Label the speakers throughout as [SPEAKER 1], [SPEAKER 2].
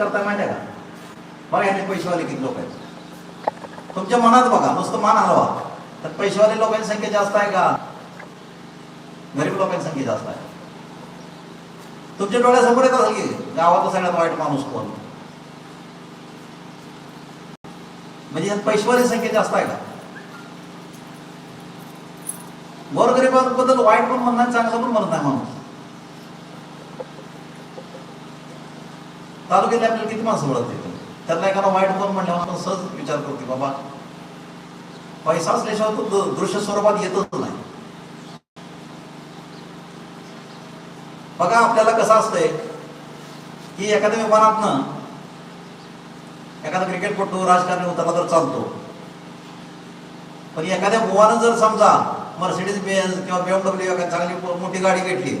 [SPEAKER 1] करता माहिती आहे का? बघा यांनी पैसेवाले किती लोक आहेत. तुमच्या मनात बघा नुसतं मान हलवा. तर पैसेवाले लोकांची संख्या जास्त आहे का? गरीब लोकांची संख्या जास्त आहे. तुमच्या डोळ्यासमोर येत असेल की गावातला सगळ्यात वाईट माणूस कोण? म्हणजे यात पैशवाली संख्या जास्त आहे का? गोरगरिबांबद्दल वाईट पण म्हणणार चांगलं पण म्हणत नाही माणूस. तालुक्यात आपल्याला किती माणसं ओळखते त्यातला एखादा वाईट कोण म्हणल्यावर आपण सहज विचार करतो बाबा पैसा असल्याशिवाय तो दृश्य स्वरूपात येतच नाही. बघा आपल्याला कसं असतंय की एखाद्या विमानातनं एखादा क्रिकेटपटू राजकारणी उतरला तर चालतो. पण एखाद्या गोवानं जर समजा मर्सिडीज बेन्स किंवा बीएमडब्ल्यू एखादी चांगली मोठी गाडी घेतली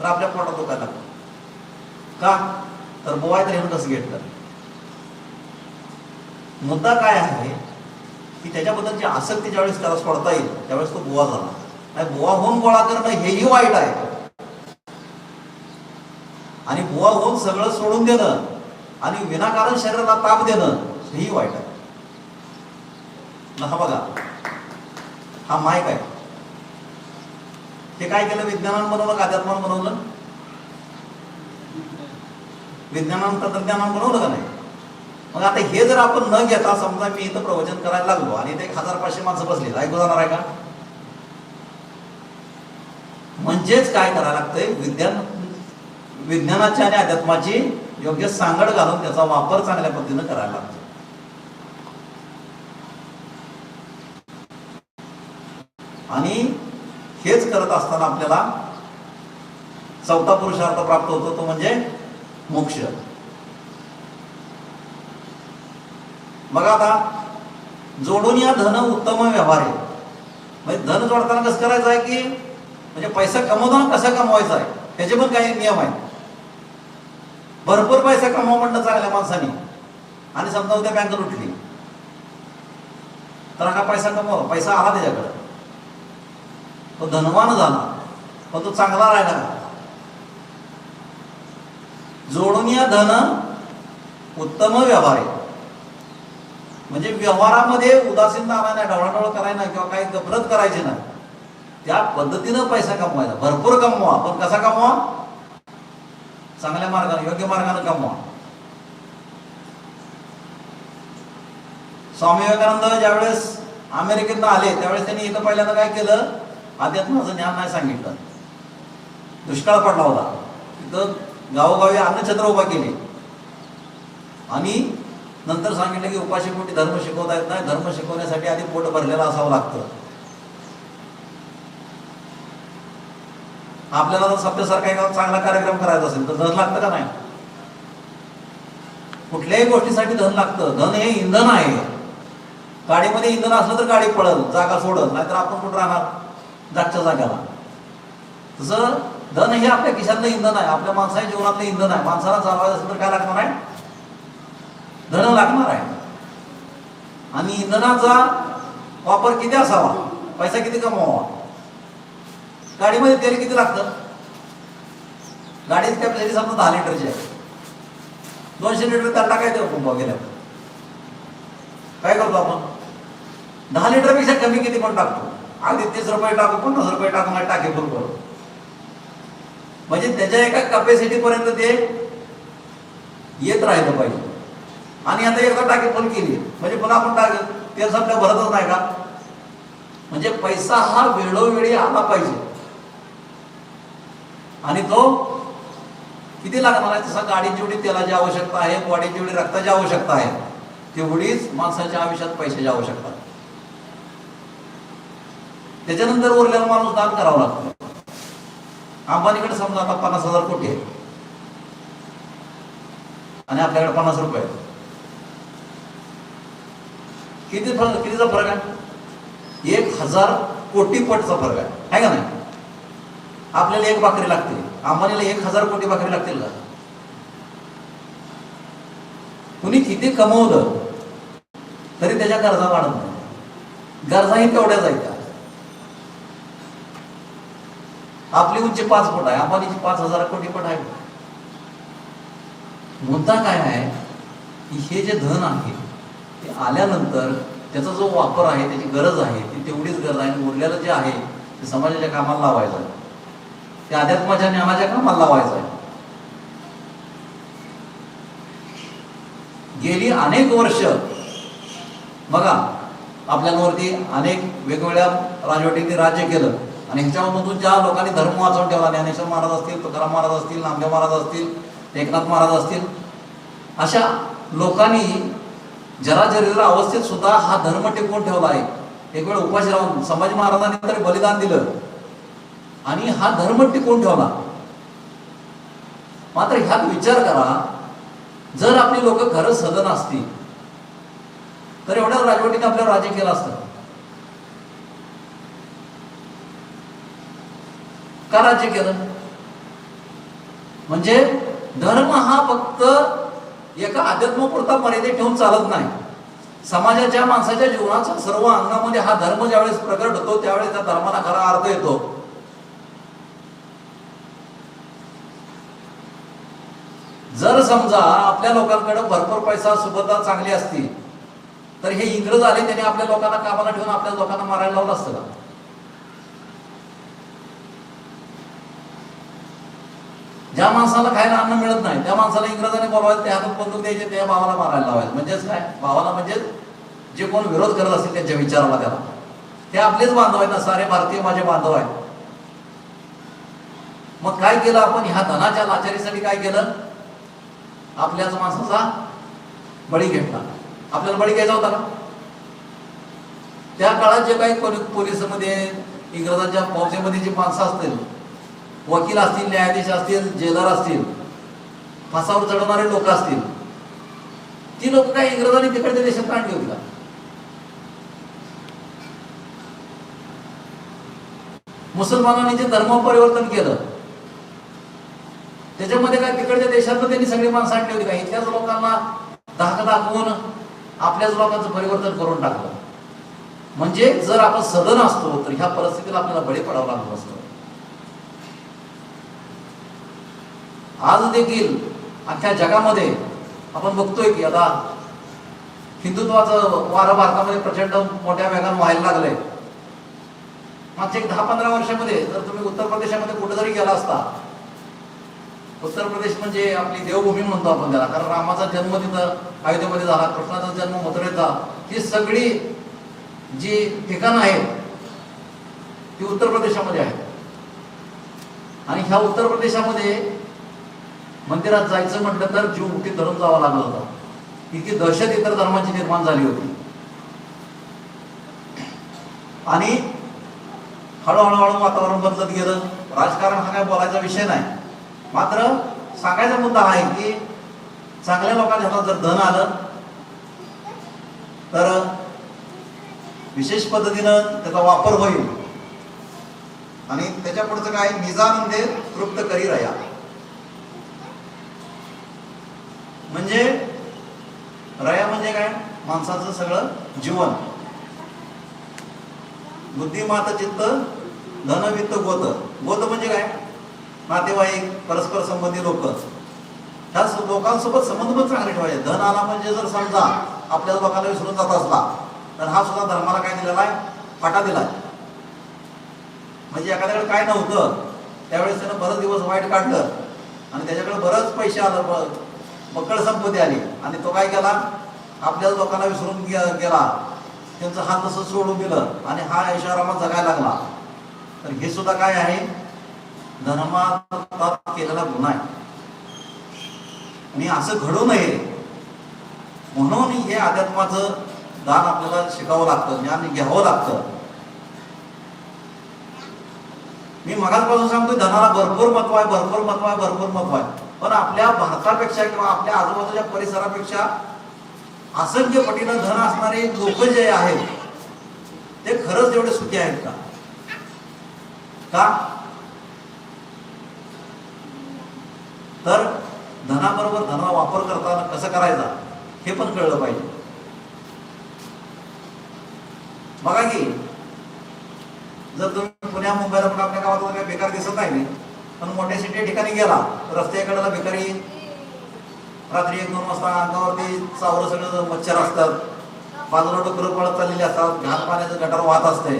[SPEAKER 1] तर आपल्या पोटात दुखायला का? तर बोवाय तर ह्यानं कसं घेतलं? मुद्दा काय आहे की त्याच्याबद्दलची आसक्ती ज्यावेळेस त्याला सोडता येईल त्यावेळेस तो गोवा झाला. नाही बुवा होऊन गोळा करणं हेही वाईट आहे. आणि गोवा होऊन सगळं सोडून देणं आणि विनाकारण शरीराला ताप देणं हेही वाईट आहे. ना हा बघा. हा मायक आहे. हे काय केलं? विज्ञानानं बनवलं का अध्यात्मान बनवलं? विज्ञानानं तंत्रज्ञानानं बनवलं का नाही? मग आता हे जर आपण न घेता समजा मी इथं प्रवचन करायला लागलो आणि ते एक हजार पाचशे माणसं बसली ऐकू जाणार आहे का? म्हणजेच काय करायला लागतंय? विज्ञान विज्ञानाची आणि अध्यात्माची योग्य सांगड घालून त्याचा वापर चांगल्या पद्धतीनं करायला लागतो आणि हेच करत असताना आपल्याला चौथा पुरुषार्थ प्राप्त होतो तो म्हणजे मोक्ष. बघा आता जोडून या धन उत्तम व्यवहार आहे. म्हणजे धन जोडताना कसं करायचं आहे की म्हणजे पैसा कमवताना कसा कमवायचा आहे? त्याचे पण काही नियम आहेत. भरपूर पैसा कमवा म्हणलं चांगल्या माणसाने. आणि समजा उद्या बँक उठली तर हा पैसा कमवला पैसा आला त्याच्याकडे. तो धनवान झाला. पण तो चांगला राहिला. जोडून या धन उत्तम व्यवहार आहे. म्हणजे व्यवहारामध्ये उदासीनता आणायला ढवळाढवळ करायला किंवा काही गफलत करायची नाही. त्या पद्धतीनं पैसा कमवायचा. भरपूर कमवा. पण कसा कमवा? चांगल्या मार्गाने योग्य मार्गाने कमवा. स्वामी विवेकानंद ज्यावेळेस अमेरिकेतनं आले त्यावेळेस त्यांनी इथं पहिल्यांदा काय केलं? अध्यात्माचं ज्ञान नाही सांगितलं. दुष्काळ पडला होता. तिथं गावोगावी अन्नछत्र उभा केले. आणि नंतर सांगितलं की उपाशी पोटी धर्म शिकवता येत नाही धर्म शिकवण्यासाठी आधी पोट भरलेलं असावं लागतं. आपल्याला जर सभ्यसारखा एखादा चांगला कार्यक्रम करायचा असेल तर धन लागतं का नाही? कुठल्याही गोष्टीसाठी धन लागतं. धन हे इंधन आहे. गाडीमध्ये इंधन असलं तर गाडी पडल जागा सोडल नाहीतर आपण कुठं राहणार? जागच्या जाग्याला तसं धन हे आपल्या खिशातलं इंधन आहे. आपल्या माणसाच्या जीवनातलं इंधन आहे. माणसाला चालवायचं असेल तर काय लागणार आहे? धन लागणार आहे. आणि इंधनाचा वापर किती असावा? पैसा किती कमवावा? गाडीमध्ये तेल किती लागतं? गाडीची कॅपॅसिटी समजा दहा लिटरची आहे. दोनशे लिटर त्याला टाकायचं पंपा गेल्यावर काय करतो आपण? दहा लिटरपेक्षा कमी किती पण टाकतो. अगदी तीस रुपये टाकू पन्नास रुपये टाकू नाही टाके फुल करू म्हणजे त्याच्या एका कपॅसिटी पर्यंत ते येत राहिलं पाहिजे. आणि आता एकदा टाकी पण केली. म्हणजे पुन्हा आपण टाक तेल सध्या भरतच नाही का? म्हणजे पैसा हा वेळोवेळी आला पाहिजे. आणि तो किती लागणार आहे तसा गाडीची जेवढी तेलाची आवश्यकता आहे बॉडी जेवढी रक्ताची आवश्यकता आहे तेवढीच माणसाच्या आयुष्यात पैशाची आवश्यकता त्याच्यानंतर उरलेला माणूस दान करावा लागतो. अंबानीकडे समजा आता पन्नास हजार कोटी आहे आणि आपल्याकडे पन्नास रुपये आहेत. किती फरक कितीचा फरक आहे? एक हजार कोटी पटचा फरक आहे. आहे का नाही? आपल्याला एक भाकरी लागते. अंबानीला एक हजार कोटी भाकरी लागतील का? कुणी किती कमवलं तरी त्याच्या गरजा वाढत नाही. गरजाही तेवढ्याच आहेत त्या. आपली उंची पाच फूट आहे अंबानीची पाच हजार कोटी फूट आहे. मुद्दा काय आहे की हे जे धन आहे ते आल्यानंतर त्याचा जो वापर आहे त्याची गरज आहे ती तेवढीच गरज आहे. आणि उरलेलं जे आहे ते समाजाच्या कामाला लावायचं आहे. ते अध्यात्माच्या ज्ञानाच्या कामाला लावायचं आहे. गेली अनेक वर्ष बघा आपल्यावरती अनेक वेगवेगळ्या राजवटींनी राज्य केलं. आणि ह्याच्यामधून ज्या लोकांनी धर्म वाचवून ठेवला ज्ञानेश्वर महाराज असतील तुकाराम महाराज असतील नामदेव महाराज असतील एकनाथ महाराज असतील अशा लोकांनी जराजरीर अवस्थेत सुद्धा हा धर्म टिकवून ठेवला आहे. एक वेळ उपाशी राहून संभाजी महाराजांनी तरी बलिदान दिलं आणि हा धर्म टिकवून ठेवला. मात्र ह्यात विचार करा जर आपली लोक खरंच सदन असतील तर एवढ्या राजवटीने आपल्यावर राज्य केलं असतं. का राज्य केलं. म्हणजे धर्म हा फक्त एका अध्यात्मपुरता मर्यादित ठेवून चालत नाही. समाजाच्या माणसाच्या जीवनाचा सर्व अंगामध्ये हा धर्म ज्यावेळेस प्रकट होतो त्यावेळेस त्या धर्माला खरा अर्थ येतो. जर समजा आपल्या लोकांकडे भरपूर पैसा सुबत्ता चांगली असती तर हे इंग्रज आले त्यांनी आपल्या लोकांना कामाला ठेवून आपल्या लोकांना मारायला लावलं असतं का? ज्या माणसाला खायला अन्न मिळत नाही त्या माणसाला इंग्रजांनी बोलवायचं त्या हातात बंदूक द्यायचे त्या भावाला मारायला लावायचं. म्हणजेच काय? भावाला म्हणजेच जे कोण विरोध करत असेल त्यांच्या विचाराला त्याला. ते आपलेच बांधव आहेत ना सारे भारतीय माझे बांधव आहेत. मग काय केलं आपण? ह्या धनाच्या लाचारीसाठी काय केलं? आपल्याच माणसाचा बळी घेतला. आपल्याला बळी घ्यायचा होता ना? त्या काळात जे काही पोलिसमध्ये इंग्रजांच्या फौजेमध्ये जी माणसं असतील वकील असतील न्यायाधीश असतील जेलर असतील फासावर चढवणारे लोक असतील ती लोक काय इंग्रजांनी तिकडच्या देशात काढली होती का मुसलमानांनी जे धर्म परिवर्तन केलं त्याच्यामध्ये काय तिकडच्या देशात त्यांनी सगळी माणसं आणली होती का? इथल्याच लोकांना धाक दाखवून आपल्याच लोकांचं परिवर्तन करून टाकलं. म्हणजे जर आपण सदन असतो तर ह्या परिस्थितीला आपल्याला बळी पडावं लागलं असतं. आज देखील अख्ख्या जगामध्ये आपण बघतोय की आता हिंदुत्वाचं वारं भारतामध्ये प्रचंड मोठ्या वेगानं व्हायला लागलंय. मागच्या एक दहा पंधरा वर्षामध्ये जर तुम्ही उत्तर प्रदेशामध्ये कुठे जरी गेला असता उत्तर प्रदेश म्हणजे आपली देवभूमी म्हणतो आपण त्याला कारण रामाचा जन्म तिथं अयोध्येमध्ये झाला कृष्णाचा जन्म मथुरेचा ही सगळी जी ठिकाणं आहेत ती उत्तर प्रदेशामध्ये आहेत. आणि ह्या उत्तर प्रदेशामध्ये मंदिरात जायचं म्हटलं तर जीव मुठी धरून जावा लागला होता. इतकी दहशत इतर धर्माची निर्माण झाली होती. आणि हळूहळू हळू वातावरण बदलत गेलं. राजकारण हा काय बोलायचा विषय नाही. मात्र सांगायचा मुद्दा आहे की चांगल्या लोकांच्या हातात जर धन आलं तर विशेष पद्धतीनं त्याचा वापर होईल. आणि त्याच्या पुढचं काय? निजानंदे तृप्त करी राया. म्हणजे रया म्हणजे काय? माणसाचं सगळं जीवन. बुद्धिमात चित्त धनवित्त गोत. गोत म्हणजे काय? नातेवाईक परस्पर संबंधी लोक. ह्या लोकांसोबत संबंध पण चांगले ठेवायचे. धन आला म्हणजे जर समजा आपल्या लोकांना विसरून जात असला तर हा सुद्धा धर्माला काय दिलेला आहे? फाटा दिलाय. म्हणजे एखाद्याकडे काय नव्हतं त्यावेळेस त्यानं बरंच दिवस वाईट काढलं आणि त्याच्याकडे बरंच पैसे आलं मकळ संपत्ती आली. आणि तो काय केला? आपल्या लोकांना विसरून गेला. त्यांचं हा तसं सोडून दिलं. आणि हा ऐशारामात जगायला लागला. तर हे सुद्धा काय आहे? धर्मात केलेला गुन्हा आहे. आणि असं घडू नये. म्हणून हे अध्यात्माचं दान आपल्याला शिकावं लागतं ज्ञान घ्यावं लागतं. मी मगाचपासून सांगतो धनाला भरपूर महत्त्व आहे भरपूर महत्त्व आहे भरपूर महत्त्व आहे. पण आपल्या भारतापेक्षा किंवा आपल्या आजूबाजूच्या परिसरापेक्षा असंख्य पटीनं धन असणारे लोक जे आहेत ते खरंच एवढे सुखी आहेत का? तर धनाबरोबर धनाचा वापर करताना कसं करायचा हे पण कळलं पाहिजे. बघा की जर तुम्ही पुण्या मुंबईला पण आपल्या गावात बेकार दिसत नाही पण मोठ्या सिटी ठिकाणी गेला रस्त्याकडेला भिकारी रात्री एक दोन वाजता अंगावरती चावलं सगळं मच्छर असतात. बाजूला डोकरं पळत चाललेली असतात घाण पाण्याचं गटार वाहत असते.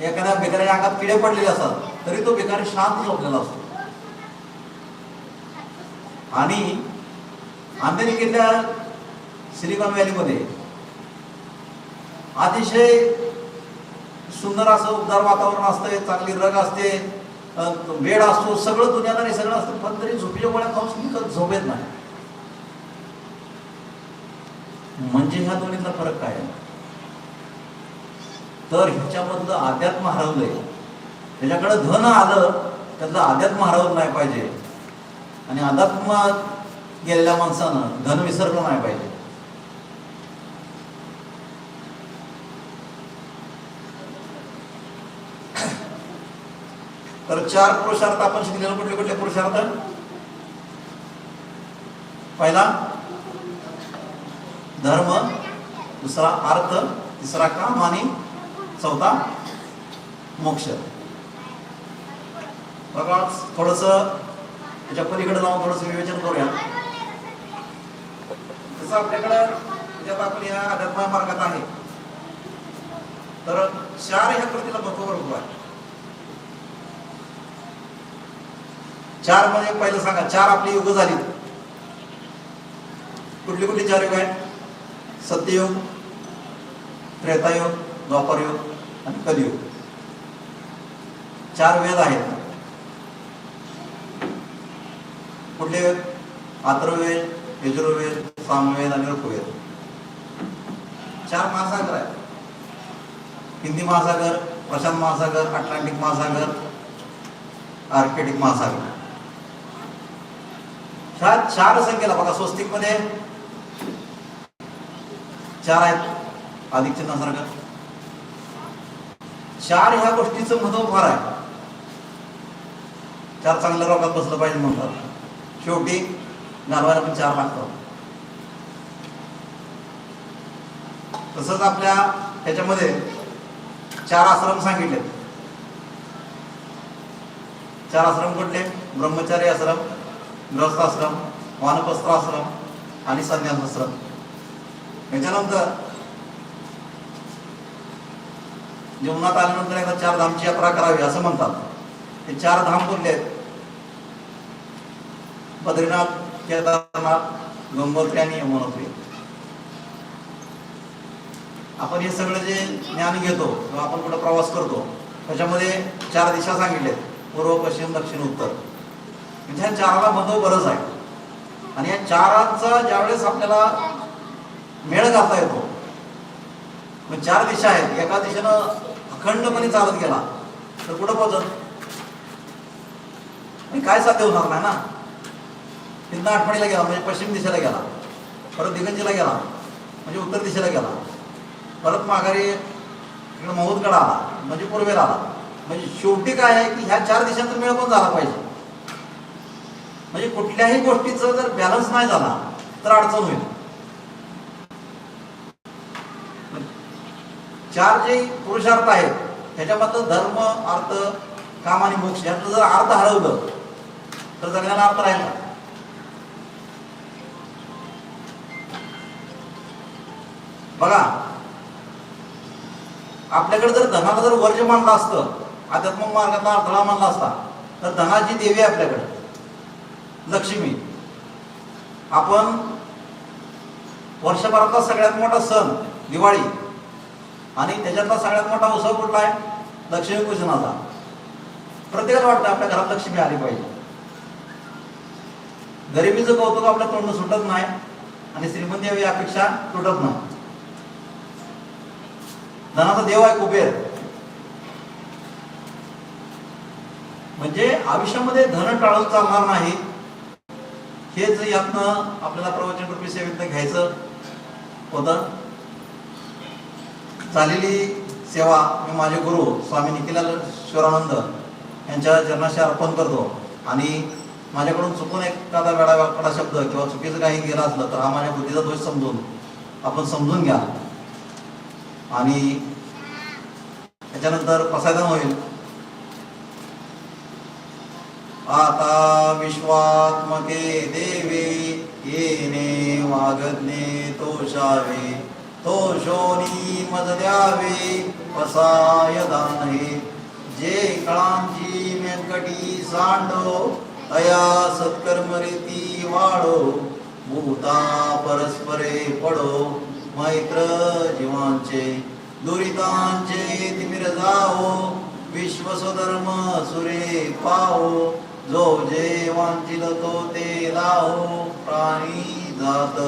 [SPEAKER 1] एखाद्या भिकाऱ्याच्या अंगात किडे पडलेले असतात तरी तो भिकारी शांत झोपलेला असतो. आणि अमेरिकेतल्या सिलिकॉन व्हॅलीमध्ये अतिशय सुंदर असं उबदार वातावरण असतंय चांगली रग असते अ, बेड असतो सगळं दुनियादारी सगळं असतं पण तरी झोपीच्या गोळ्या खाऊन सुद्धा झोप येत नाही. म्हणजे ह्या दोन्हीतला फरक काय आहे? तर ह्याच्यामधलं अध्यात्म हरवलंय. त्याच्याकडे धन आलं त्यातलं अध्यात्म हरवलं नाही पाहिजे. आणि अध्यात्मात गेलेल्या माणसानं धन विसरलं नाही पाहिजे. तर चार पुरुषार्थ आपण शिकलेलो कुठले कुठले पुरुषार्थ? पहिला धर्म दुसरा अर्थ तिसरा काम आणि चौथा मोक्ष. बघा थोडस त्याच्या पलीकडे जाऊन थोडस विवेचन करूया. जसं आपल्याकडं त्याच्यात आपण या अध्यात्म मार्गात आहे. तर चार ह्या कृतीला महत्त्व बरोबर आहे. चार म्हणजे पहिलं सांगा. चार आपली युग झाली कुठली कुठली चार युग आहेत? सत्ययुग त्रेतायुग द्वापरयोग आणि कलियुग. चार वेद आहेत. कुठले वेद? अथर्ववेद यजुर्वेद सामवेद आणि ऋग्वेद. चार महासागर आहेत. हिंदी महासागर प्रशांत महासागर अटलांटिक महासागर आर्किटिक महासागर. ह्या चार संख्येला बघा स्वस्तिकमध्ये चार आहेत. अधिक चिन्हासारखं चार ह्या गोष्टीचं महत्त्व फार आहे. चार चांगल्या रोगात बसलं पाहिजे म्हणतात. शेवटी घालवायला पण चार लागतात. तसंच आपल्या ह्याच्यामध्ये चार आश्रम सांगितले चार आश्रम कुठले? ब्रह्मचारी आश्रम. गृहस्थ आश्रम आश्रम आणि संन्यासाश्रम याच्यानंतर जीवनात आल्यानंतर एकदा चार धामची यात्रा करावी असं म्हणतात. ते चार धाम बोलले आहेत? बद्रीनाथ केदारनाथ गंगोत्री आणि यमुनोत्री. आपण हे सगळं जे ज्ञान घेतो किंवा आपण कुठं प्रवास करतो त्याच्यामध्ये चार दिशा सांगितलेत. पूर्व पश्चिम दक्षिण उत्तर. म्हणजे ह्या चाराला बंदोबरच आहे. आणि या चारांचा ज्यावेळेस आपल्याला मेळ घालता येतो मग चार दिशा आहेत. एका दिशेनं अखंडपणे चालत गेला तर कुठं पोहोचत आणि काय साध्य होणार नाही ना? तिथनं आठवणीला गेला म्हणजे पश्चिम दिशेला गेला परत दिगंजीला गेला म्हणजे उत्तर दिशेला गेला परत माघारी इकडे महुदकडे आला म्हणजे पूर्वेला आला. म्हणजे शेवटी काय आहे की ह्या चार दिशांचा मेळ पण झाला पाहिजे. म्हणजे कुठल्याही गोष्टीचा जर बॅलन्स नाही झाला तर अडचण होईल. चार जे पुरुषार्थ आहेत त्याच्यामध्ये धर्म अर्थ काम आणि मोक्ष यातलं जर अर्थ हरवलं तर जगण्याला अर्थ राहिला बघा आपल्याकडे जर धनाला जर वर्ज मानलं असतं आध्यात्मक मार्गाचा अडथळा मानला असता तर धनाची देवी आहे आपल्याकडे. लक्ष्मी. आपण वर्षभरातला सगळ्यात मोठा सण दिवाळी. आणि त्याच्यातला सगळ्यात मोठा उत्सव कुठला आहे? लक्ष्मीपूजनाचा. प्रत्येकाला वाटतं आपल्या घरात लक्ष्मी आली पाहिजे. गरिबीचं कौतुक आपल्या तोंड सुटत नाही आणि श्रीमंती हवी अपेक्षा तुटत नाही. धनाचा देव आहे कुबेर. म्हणजे आयुष्यामध्ये धन टाळून चालणार नाही. हेच यातनं आपल्याला प्रवचन रूपी सेवेतनं घ्यायचं होतं झालेली सेवा मी माझे गुरु स्वामी निखिलाल शिवरानंद यांच्या चरणाशी अर्पण करतो. आणि माझ्याकडून चुकून एखादा वेळा वाकडा शब्द किंवा चुकीचं काही गेलं असलं तर हा माझ्या बुद्धीचा दोष समजून आपण समजून घ्या. आणि त्याच्यानंतर प्रसादन होईल. आता विश्वात्मके देवे येणे वागज्ञे तोषावे तोषोनी मज द्यावे पसाय दानहे. जे कळांची व्यंकटी सांडो तया सत्कर्म रीती वाढो भूता परस्परे पडो मैत्र जीवांचे दुरितांचे तिमिर जाओ विश्वस्वधर्म सुरे पाहो जो जे वांचिल तो ते लाहो प्राणी जात.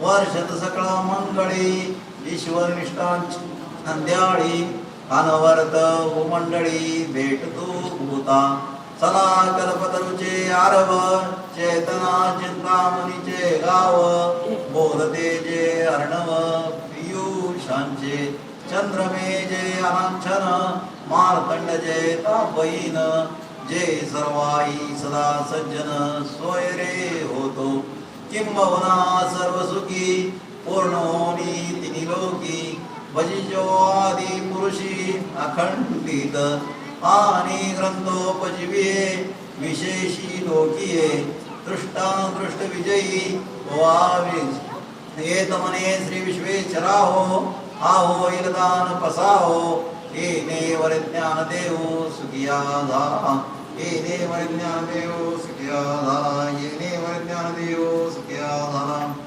[SPEAKER 1] वर्षत सकळ मंगळे ईश्वर निष्ठांची नंद्याळी अनवर्त भूमंडळी भेटतो भूता. सदा कल्पतरुचे आरव चेतना चिंतामणीचे गाव. बोलते जे अर्णव पियुषांचे. चंद्रमे जे अनांछन मार्तंड जे तापईन जे सर्वाई सदा सज्जन सोयरे होतो. किंबहुना सर्व सुखी पूर्ण होनी तिनी लोकी. भजिजो आदी पुरुषी अखंडित आणि ग्रंथोपजीविये विशेषी लोकीये. दृष्टा दृष्ट विजयी व्हावे श्री विश्वेश्वराहो आहो इलदान पसाहो. येने ने ज्ञान देव सुखिया झाला येने वर ज्ञान देव सुखिया झाला येने वर ज्ञान देव सुखिया झाला